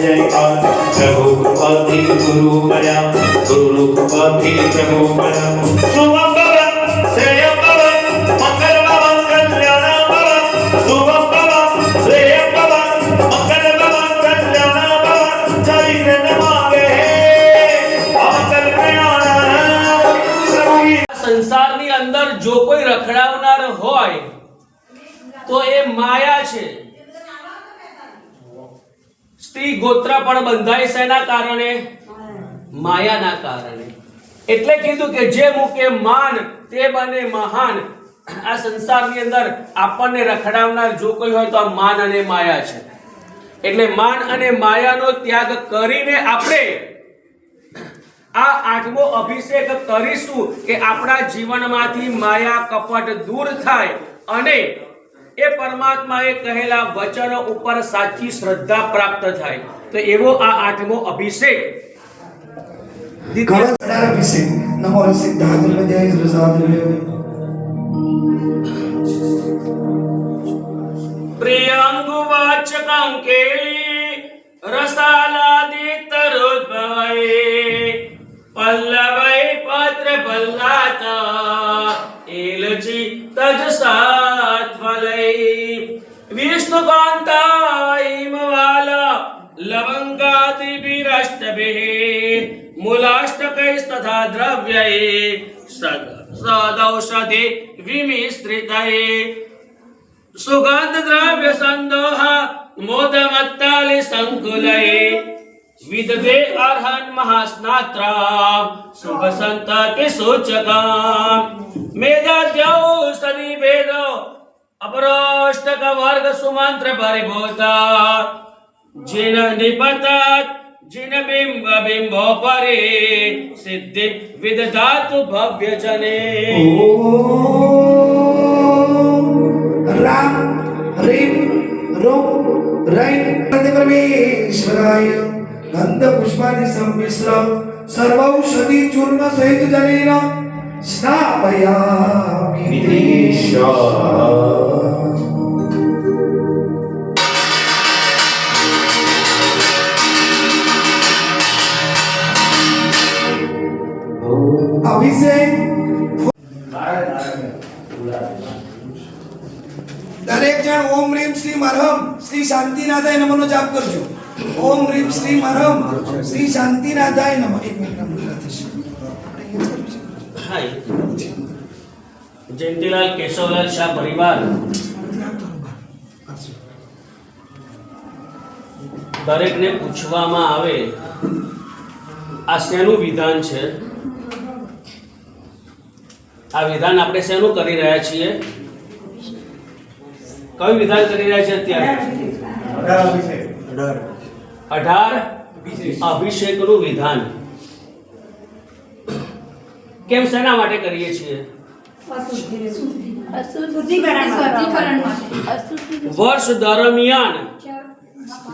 જયકાર પ્રભુ ગુરુ મળ્યા ગુરુ પ્રભુ સંસારની અંદર જો કોઈ રખડાવનાર હોય, તો એ માયા છે. સ્ત્રી ગોત્ર પણ બંધાય શેના કારણે? માયાના કારણે. એટલે કીધું કે જે મૂકે માન તે બને મહાન. આ સંસારની અંદર આપણને રખડાવનાર જો કોઈ હોય તો આ માન અને માયા છે. એટલે માન અને માયાનો ત્યાગ કરીને આપણે આ આઠમો અભિષેક કરીશું કે આપણા જીવનમાંથી માયા કપટ દૂર થાય અને એ પરમાત્માએ કહેલા વચનો ઉપર સાચી શ્રદ્ધા પ્રાપ્ત થાય. તો એવો આ આઠમો અભિષેક. દ્વિતીય અભિષેક. નમો સિદ્ધાર્થ જય પ્રસાદ પ્રિયંગુવાચકં કેલી રસાલાદિ તરુદ્ભવૈ પલ્લવૈ व्यये सदौषधि विमिश्रितये। सुगन्धद्रव्य सन्दोह, मोदमत्तालि सङ्कुलये। विदधे अर्हन् महास्नात्रा सुखसन्तति सूचकाम् मेधाद्यौषधि भेदो अपरोष्टक वर्ग सुमन्त्र परिभूता जिन निपतत् સુમંત્ર પરિભૂતા જીન નિપતત જીન બિંબ બિંબો પરે સિદ્ધિ વિદધાતુ ભવ્ય જને રામ રીમ રોમ રૈમ પરમેશ્વરાય ગંધ અભિષેક. દરેક જણ ઓમ રીમ શ્રી મરહમ. શ્રી શાંતિનાથાય નમઃ જાપ કરજો. ઓમ રીમ શ્રી મરહમ. શ્રી શાંતિનાથાય નમઃ. એક મિનિટ જયંતિલાલ કેશવલાલ શાહ પરિવાર. દરેકને પૂછવામાં આવે, આ શેનું વિધાન છે? આ વિધાન આપણે શેનું કરી રહ્યા છીએ? કયું વિધાન કરી રહ્યા છીએ અત્યારે? અઢાર અભિષેકનું વિધાન. કેમ શેના માટે કરીએ છીએ? વર્ષ દરમિયાન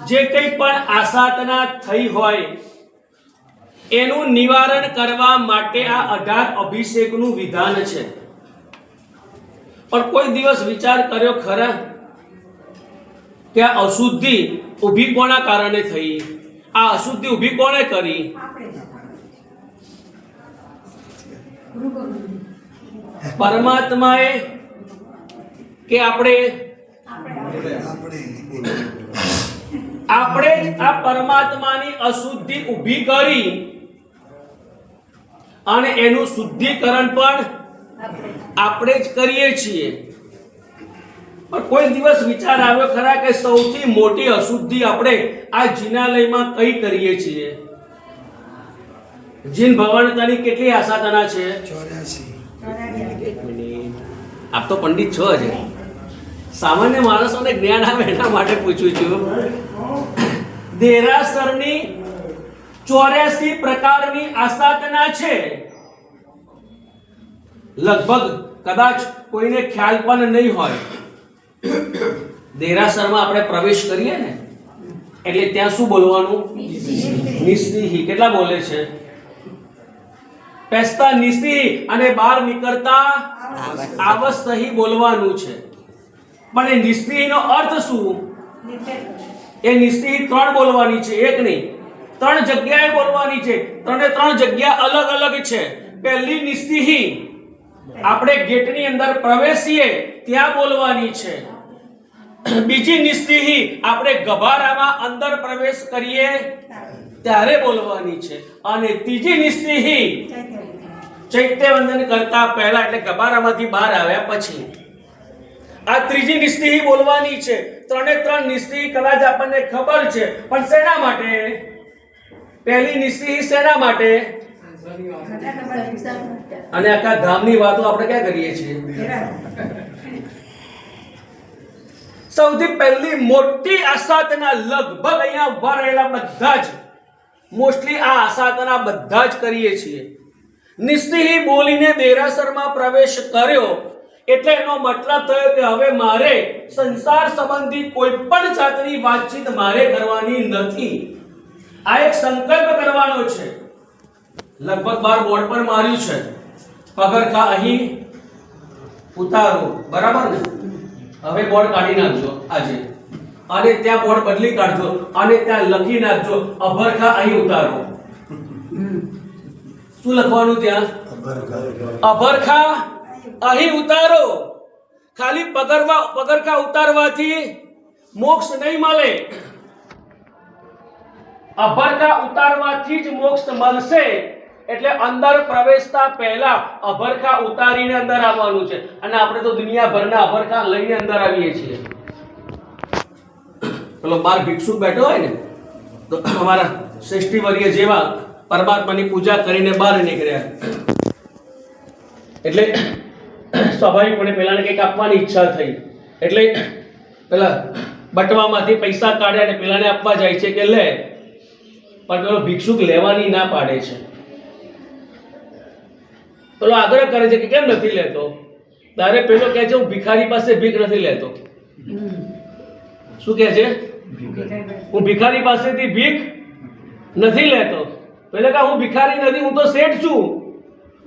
જે કંઈ પણ આસાધના થઈ હોય એનું નિવારણ કરવા માટે આ અઢાર અભિષેકનું વિધાન છે. પણ કોઈ દિવસ વિચાર કર્યો ખરા? કે આ અશુદ્ધિ ઊભી કોના કારણે થઈ? આ અશુદ્ધિ ઊભી કોણે કરી? પરમાત્માએ કે આપણે? આપણે આ પરમાત્માની અશુદ્ધિ ઊભી કરી અને એનું શુદ્ધિકરણ પણ આપણે. જ કરીએ છીએ. પણ કોઈ દિવસ વિચાર આવ્યો ખરા કે સૌથી મોટી અશુદ્ધિ આપણે આ જિનાલયમાં કઈ કરીએ છીએ? જીન ભવાનતાની કેટલી આસાધના છે? આપ તો પંડિત છો જ. સામાન્ય માણસોને જ્ઞાન આવે એના માટે પૂછું છું. દેરાસરની ચોર્યાસી પ્રકારની આસાધના છે. લગભગ કદાચ કોઈને ખ્યાલ પણ નહીં હોય. દેરાસરમાં આપણે પ્રવેશ કરીએ ને, એટલે ત્યાં શું બોલવાનું? નિસ્તિહી કેટલા બોલે છે? પેસ્તા નિસ્તિહી અને બહાર નીકળતા આવસ્તહી બોલવાનું છે. પણ એ નિસ્તિહીનો અર્થ શું? એ નિસ્તિહી ત્રણ બોલવાની છે, એક નહીં. ત્રણ જગ્યાએ બોલવાની છે. ત્રણે ત્રણ જગ્યા અલગ અલગ છે. પહેલી નિસ્તિહી આપણે ગેટની અંદર પ્રવેશીએ ત્યાં બોલવાની છે. બીજી નિસ્તિહી આપણે ગભારામાં અંદર પ્રવેશ કરીએ ત્યારે બોલવાની છે. અને ત્રીજી નિસ્તિહી ચૈત્ય વંદન કરતા પહેલા, એટલે ગભારામાંથી બહાર આવ્યા પછી. આ ત્રીજી નિસ્તિહી બોલવાની છે. ત્રણે ત્રણ નિસ્તિહી કદાચ આપણને ખબર છે. પણ શેના માટે? પહેલી નિસ્તી શેના માટે? અને આખા ગામની વાતો આપણે ક્યાં કરીએ છીએ? સૌથી પહેલી મોટી આસાતના લગભગ અહીંયા ઊભા રહેલા બધા જ, મોસ્ટલી આ આસાતના બધા જ કરીએ છીએ. નિસ્તિહી બોલીને દેરાસરમાં પ્રવેશ કર્યો એટલે એનો મતલબ થયો કે હવે મારે સંસાર સંબંધી કોઈ પણ જાતની વાતચીત મારે કરવાની નથી. આ એક સંકલ્પ કરવાનો છે. લગભગ બાર બોર્ડ પર માર્યું છે. પગરખા અહીં ઉતારો. બરાબર ને? હવે બોર્ડ કાઢી નાખજો આજે. અને ત્યાં બોર્ડ બદલી કાઢજો અને ત્યાં લખી નાખજો અભરખા અહીં ઉતારો. શું લખવાનું ત્યાં? અભરખા અહીં ઉતારો. ખાલી પગરવા પગરખા ઉતારવાથી મોક્ષ નહીં મળે. અભરખા ઉતારવાથી જ મોક્ષ મળશે. એટલે અંદર પ્રવેશતા પહેલા અભરખા ઉતારીને અંદર આવવાનું છે. અને આપણે તો દુનિયાભરના અભરખા લઈને અંદર આવીએ છીએ. પેલો બાર ભિક્ષુક બેઠો હોય ને, તો અમારા શ્રેષ્ઠીવર્ય જેવા પરમાત્માની પૂજા કરીને બહાર નીકળ્યા. એટલે સ્વાભાવિકપણે પેલાને કંઈક આપવાની ઈચ્છા થઈ. એટલે પેલા બટવામાંથી પૈસા કાઢ્યા અને પેલાને આપવા જાય છે કે લે પણ પેલો ભિક્ષુક લેવાની ના પાડે છે. પેલો આગ્રહ કરે છે કે કેમ નથી લેતો? તારે પેલો કહે છે હું ભિખારી પાસે ભીખ નથી લેતો. શું કહે છે? હું ભિખારી પાસેથી ભીખ નથી લેતો. પેલે કે હું ભિખારી નથી હું તો શેઠ છું.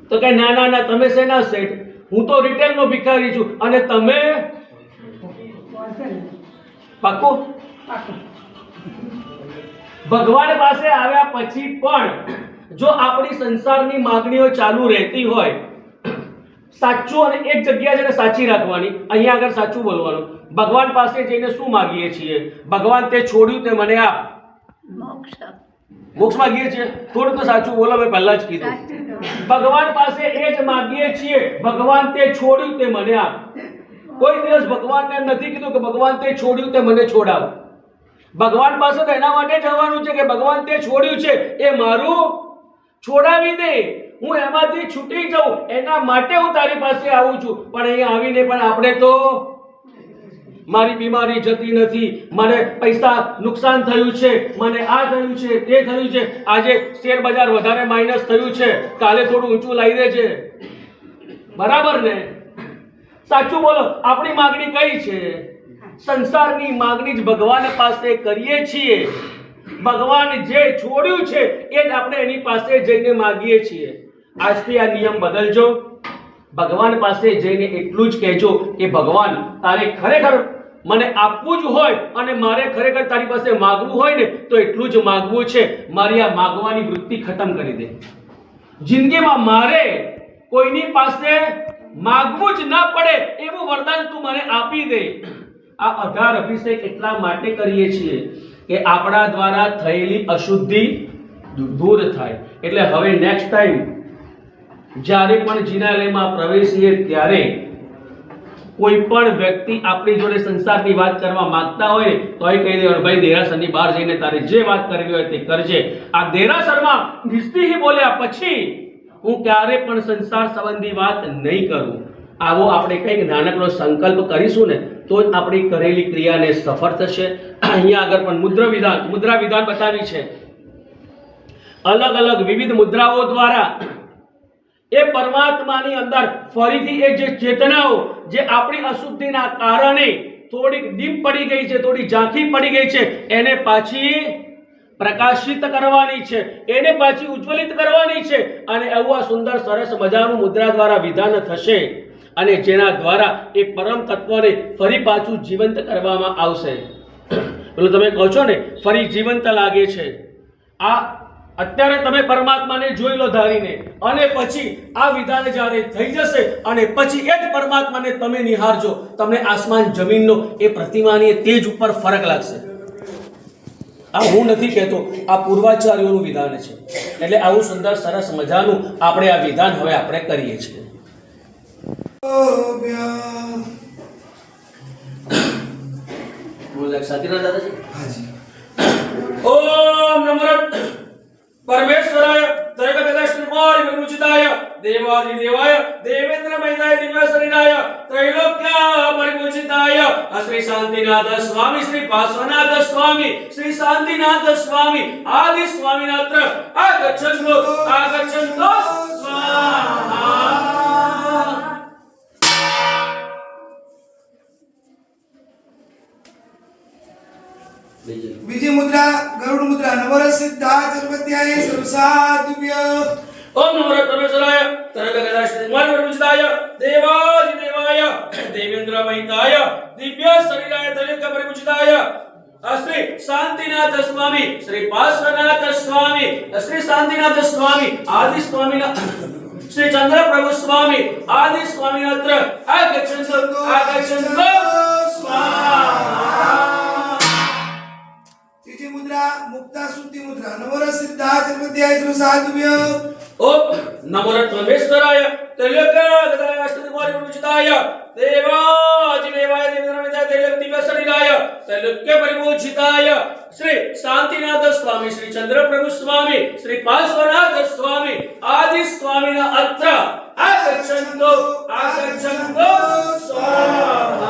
તો કે ના ના ના તમે શેના શેઠ? હું તો રિટેલનો ભિખારી છું. અને તમે? પાક્કું ભગવાન પાસે આવ્યા પછી પણ જો આપણી સંસારની માગણીઓ ચાલુ રહેતી હોય સાચું અને એક જગ્યા છે સાચી રાખવાની અહીંયા આગળ સાચું બોલવાનું. ભગવાન પાસે જઈને શું માગીએ છીએ? ભગવાન તે છોડ્યું તે મને આપ. મોક્ષ માગીએ છીએ? થોડું તો સાચું બોલો મેં પહેલા જ કીધું. ભગવાન પાસે એ જ માગીએ છીએ ભગવાન તે છોડ્યું તે મને આપ. કોઈ દિવસ ભગવાનને નથી કીધું કે ભગવાન તે છોડ્યું તે મને છોડાવ. ભગવાન પાસે તો એના માટે જવાનું છે કે ભગવાન તે છોડ્યું છે. એ મારું છોડાવી દે. હું એમાંથી છૂટી જાઉં. એના માટે હું તારી પાસે આવું છું. પણ અહીંયા આવીને પણ આપણે તો મારી બીમારી જતી નથી. મને પૈસા નુકસાન થયું છે. મને આ થયું છે, તે થયું છે. આજે શેર બજાર વધારે માઇનસ થયું છે. કાલે થોડું ઊંચું લાવી દે છે બરાબર ને? સાચું બોલો, આપણી માગણી કઈ છે? સંસારની માગણી જ ભગવાન પાસે કરીએ છીએ. ભગવાન જે છોડ્યું છે, એ જ આપણે એની પાસે જઈને માગીએ છીએ. આજથી આ નિયમ બદલજો. ભગવાન પાસે જઈને એટલું જ કહેજો કે, ભગવાન, તારે ખરેખર મને આપવું જ હોય અને મારે ખરેખર તારી પાસે માગવું હોય ને, તો એટલું જ માગવું છે. મારી આ માગવાની વૃત્તિ ખતમ કરી દે. જિંદગીમાં મારે કોઈની પાસે માગવું જ ના પડે, એવું વરદાન તું મને આપી દે. આ અઢાર અભિષેક એટલા માટે કરીએ છીએ કે આપણા દ્વારા થયેલી અશુદ્ધિ દૂર થાય. એટલે હવે નેક્સ્ટ ટાઈમ જ્યારે પણ જિનાલયમાં પ્રવેશીએ ત્યારે કોઈ પણ વ્યક્તિ આપણી જોડે સંસારની વાત કરવા માંગતા હોય તો એ કહી દેવાનું ભાઈ, દેરાસરની બહાર જઈને તારે જે વાત કરવી હોય તે કરજે. આ દેરાસરમાં નિસ્તિહી બોલ્યા પછી હું ક્યારે પણ સંસાર સંબંધી વાત નહીં કરું. આવો આપણે કંઈક નાનકડો સંકલ્પ કરીશું ને, તો જ આપણી કરેલી ક્રિયાને સફળ થશે. અહીંયા આગળ પણ મુદ્રા વિધાન મુદ્રા વિધાન બતાવી છે. અલગ અલગ વિવિધ મુદ્રાઓ દ્વારા એ પરમાત્માની અંદર ફરીથી એ જે ચેતનાઓ, જે આપણી અશુદ્ધિના કારણે થોડીક ડીમ પડી ગઈ છે, થોડી ઝાંખી પડી ગઈ છે, એને પાછી પ્રકાશિત કરવાની છે, એને પાછી ઉજ્જવલિત કરવાની છે, અને એવું આ સુંદર સરસ મજાનું મુદ્રા દ્વારા વિધાન થશે. અને જેના દ્વારા એ પરમ તત્વને ફરી પાછું જીવંત કરવામાં આવશે. એટલે તમે કહો છો ને, ફરી જીવંત લાગે છે. આ અત્યારે તમે પરમાત્માને જોઈ લો ધારીને, અને પછી આ વિધાન જ્યારે થઈ જશે, અને પછી એ જ પરમાત્માને તમે નિહારજો તમને આસમાન જમીનનો એ પ્રતિમાની તેજ ઉપર ફરક લાગશે. આ હું નથી કહેતો, આ પૂર્વાચાર્યોનું વિધાન છે. એટલે આવું સુંદર સરસ મજાનું આપણે આ વિધાન હવે આપણે કરીએ છીએ. સાથીના દાદાજી હાજી ઓમ નમો પરમેશ્વરાય ત્રૈગદશનિમાય વિમુચિતાય દેવાદિ દેવાય દેવેન્દ્ર મહિદાય દિવ્ય શરીરાય ત્રૈલોક્ય પરિમુચિતાય શ્રી શાંતિનાથ સ્વામી શ્રી પાર્શ્વનાથ સ્વામી શ્રી બીજી મુદ્રા. ગરુડ મુદ્રા નવરસ સિદ્ધા ચરપત્યાય સર્વસાદુભ્ય ઓમ નમો પરમેશ્વરાય તરગગદાશ્રીમાન વિમુચિતાય દેવાદિ દેવાય દેવેન્દ્ર મહિતાય દિવ્ય શરીરાય દલિત પરિમુચિતાય શ્રી શાંતિનાથ સ્વામી શ્રી પાર્શ્વનાથ સ્વામી શ્રી શાંતિનાથ સ્વામી આદિ સ્વામીના શ્રી ચંદ્ર પ્રભુ સ્વામી આદિ સ્વામીનાત્ર આગચ્છન્તો આગચ્છન્તો સ્વાહા મુદ્રા, મુક્તા સુતિ મુદ્રા. નવરસ સિદ્ધા ચર્વત્યાય સાધુભ્ય. ઓમ નમો પરમેશ્વરાય ત્રિલોક ગદાસ્તુતિ પ્રમુચિતાય દેવાજી દેવાય દેવેન્દ્રમિતાય ત્રિલોક દિવ્ય શરીરાય. ત્રિલોક્ય પરિમોચિતાય શ્રી શાંતિનાથ સ્વામી, શ્રી ચંદ્ર પ્રભુ સ્વામી, શ્રી પાર્શ્વનાથ સ્વામી, આદિ સ્વામીના અત્ર આગચ્છંતો આગચ્છંતો સ્વાહા